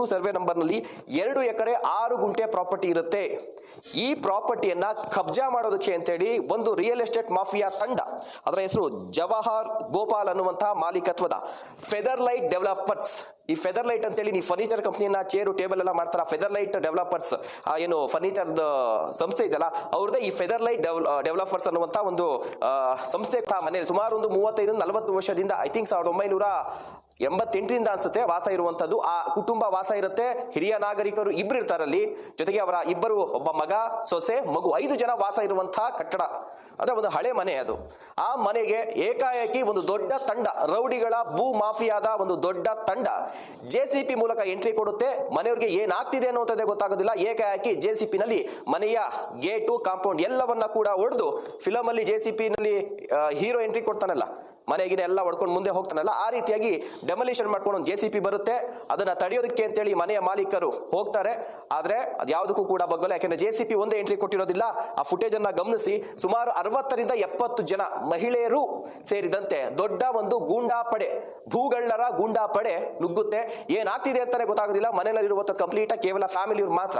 ಮೂರು ಸರ್ವೆ ನಂಬರ್ನಲ್ಲಿ ಎರಡು ಎಕರೆ ಆರು ಗುಂಟೆ ಪ್ರಾಪರ್ಟಿ ಇರುತ್ತೆ. ಈ ಪ್ರಾಪರ್ಟಿಯನ್ನ ಕಬ್ಜಾ ಮಾಡೋದಕ್ಕೆ ಅಂತೇಳಿ ಒಂದು ರಿಯಲ್ ಎಸ್ಟೇಟ್ ಮಾಫಿಯಾ ತಂಡ, ಅದರ ಹೆಸರು ಜವಾಹರ್ ಗೋಪಾಲ್ ಅನ್ನುವಂತಹ ಮಾಲೀಕತ್ವದ ಫೆದರ್ ಲೈಟ್ ಡೆವಲಪರ್ಸ್. ಈ ಫೆದರ್ ಲೈಟ್ ಅಂತೇಳಿ ನೀವು ಫರ್ನಿಚರ್ ಕಂಪ್ನಿಯನ್ನ ಚೇರು, ಟೇಬಲ್ ಎಲ್ಲ ಮಾಡ್ತಾರ? ಫೆದರ್ ಲೈಟ್ ಡೆವಲಪರ್ಸ್ ಏನು ಫರ್ನಿಚರ್ ಸಂಸ್ಥೆ ಇದೆಯಲ್ಲ, ಅವ್ರದ್ದೇ ಈ ಫೆದರ್ ಲೈಟ್ ಡೆವಲಪರ್ಸ್ ಅನ್ನುವಂತ ಒಂದು ಸಂಸ್ಥೆ. ಮನೆಯಲ್ಲಿ ಸುಮಾರು ಒಂದು ಮೂವತ್ತೈದು ನಲವತ್ತು ವರ್ಷದಿಂದ, ಐ ಥಿಂಕ್ ಸಾವಿರದ ಒಂಬೈನೂರ ಎಂಬತ್ತೆಂಟರಿಂದ ಅನ್ಸುತ್ತೆ ವಾಸ ಇರುವಂತದ್ದು. ಆ ಕುಟುಂಬ ವಾಸ ಇರುತ್ತೆ. ಹಿರಿಯ ನಾಗರಿಕರು ಇಬ್ರು ಇರ್ತಾರಲ್ಲಿ. ಜೊತೆಗೆ ಅವರ ಇಬ್ಬರು ಒಬ್ಬ ಮಗ, ಸೊಸೆ, ಮಗು ಐದು ಜನ ವಾಸ ಇರುವಂತಹ ಕಟ್ಟಡ. ಅಂದ್ರೆ ಒಂದು ಹಳೆ ಮನೆ ಅದು. ಆ ಮನೆಗೆ ಏಕಾಏಕಿ ಒಂದು ದೊಡ್ಡ ತಂಡ, ರೌಡಿಗಳ ಭೂ ಮಾಫಿಯಾದ ಒಂದು ದೊಡ್ಡ ತಂಡ. ಜೆ ಮೂಲಕ ಎಂಟ್ರಿ ಕೊಡುತ್ತೆ. ಮನೆಯವ್ರಿಗೆ ಏನಾಗ್ತಿದೆ ಅನ್ನುವಂಥದ್ದೇ ಗೊತ್ತಾಗೋದಿಲ್ಲ. ಏಕಾಏಕಿ ಜೆ ಸಿ ನಲ್ಲಿ ಮನೆಯ ಗೇಟು, ಕಾಂಪೌಂಡ್ ಎಲ್ಲವನ್ನ ಕೂಡ ಒಡೆದು ಫಿಲಮ್ ಅಲ್ಲಿ ಜೆ ನಲ್ಲಿ ಹೀರೋ ಎಂಟ್ರಿ ಕೊಡ್ತಾನಲ್ಲ. ಮನೆಗಿನ ಎಲ್ಲ ಹೊಡ್ಕೊಂಡು ಮುಂದೆ ಹೋಗ್ತಾನಲ್ಲ, ಆ ರೀತಿಯಾಗಿ ಡೆಮೊಲಿಷನ್ ಮಾಡ್ಕೊಂಡು ಒಂದು ಜೆ ಸಿ ಪಿ ಬರುತ್ತೆ. ಅದನ್ನ ತಡೆಯೋದಕ್ಕೆ ಅಂತೇಳಿ ಮನೆಯ ಮಾಲೀಕರು ಹೋಗ್ತಾರೆ. ಆದ್ರೆ ಅದು ಯಾವುದಕ್ಕೂ ಕೂಡ ಬಗ್ಗಲ್ಲ. ಯಾಕಂದ್ರೆ ಜೆ ಸಿ ಪಿ ಒಂದೇ ಎಂಟ್ರಿ ಕೊಟ್ಟಿರೋದಿಲ್ಲ. ಆ ಫುಟೇಜ್ ಅನ್ನ ಗಮನಿಸಿ ಸುಮಾರು ಅರವತ್ತರಿಂದ ಎಪ್ಪತ್ತು ಜನ ಮಹಿಳೆಯರು ಸೇರಿದಂತೆ ದೊಡ್ಡ ಒಂದು ಗೂಂಡಾ ಪಡೆ ಭೂಗಳ್ಳರ ಗೂಂಡಾ ಪಡೆ ನುಗ್ಗುತ್ತೆ. ಏನಾಗ್ತಿದೆ ಅಂತಾನೆ ಗೊತ್ತಾಗೋದಿಲ್ಲ. ಮನೆಯಲ್ಲಿರುವಂತ ಕಂಪ್ಲೀಟ್ ಕೇವಲ ಫ್ಯಾಮಿಲಿಯವ್ರು ಮಾತ್ರ.